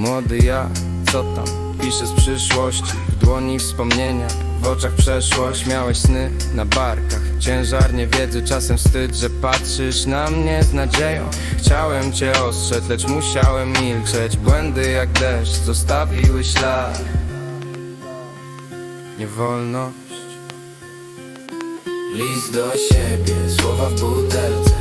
Młody ja, co tam? Piszę z przyszłości W dłoni wspomnienia, w oczach przeszłość. Miałeś sny na barkach Ciężar niewiedzy, czasem wstyd, że patrzysz na mnie z nadzieją. Chciałem cię ostrzec, lecz musiałem milczeć. Błędy jak deszcz zostawiły ślad. Niewolność. List do siebie, słowa w butelce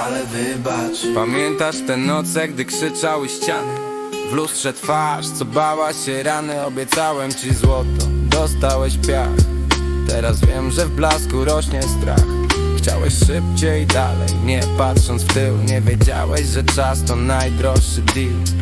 ale wybaczysz Pamiętasz te noce, gdy krzyczały ściany? W lustrze twarz, co bała się rany Obiecałem ci złoto, dostałeś piach. Teraz wiem, że w blasku rośnie strach. Chciałeś szybciej dalej, nie patrząc w tył. Nie wiedziałeś, że czas to najdroższy deal.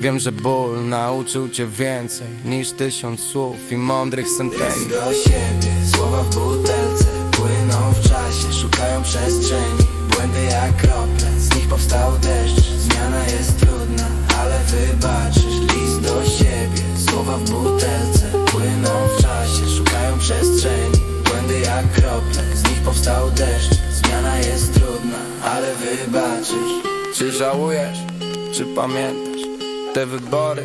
Wiem, że ból nauczył cię więcej Niż tysiąc słów i mądrych sentencji. List do siebie, słowa w butelce Płyną w czasie, szukają przestrzeni Błędy jak krople, z nich powstał deszcz Zmiana jest trudna, ale wybaczysz List do siebie, słowa w butelce Płyną w czasie, szukają przestrzeni. Błędy jak krople, z nich powstał deszcz Zmiana jest trudna, ale wybaczysz. Czy żałujesz, czy pamiętasz te wybory,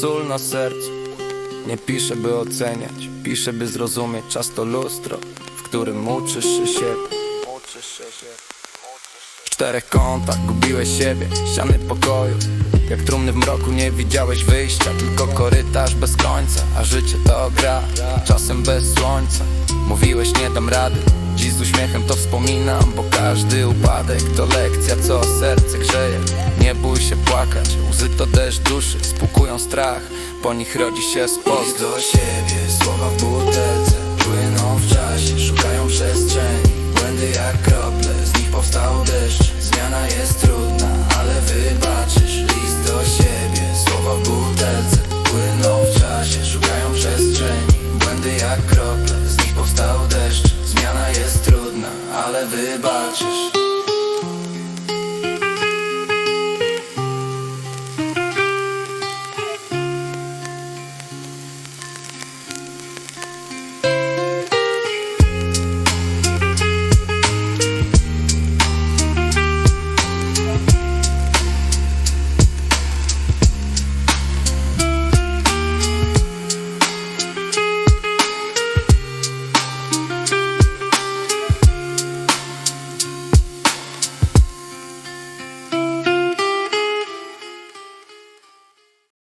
sól na sercu. Nie piszę by oceniać, piszę by zrozumieć. Czas to lustro, w którym uczysz się. siebie czterech kątach gubiłeś siebie, ściany pokoju. Jak trumny w mroku nie widziałeś wyjścia Tylko korytarz bez końca, a życie to gra Czasem bez słońca, mówiłeś nie dam rady Dziś z uśmiechem to wspominam, bo każdy upadek to lekcja, co serce grzeje. Nie bój się płakać, łzy to deszcz duszy, spłukują strach Po nich rodzi się spost do siebie, słowa w butelce ale wybaczysz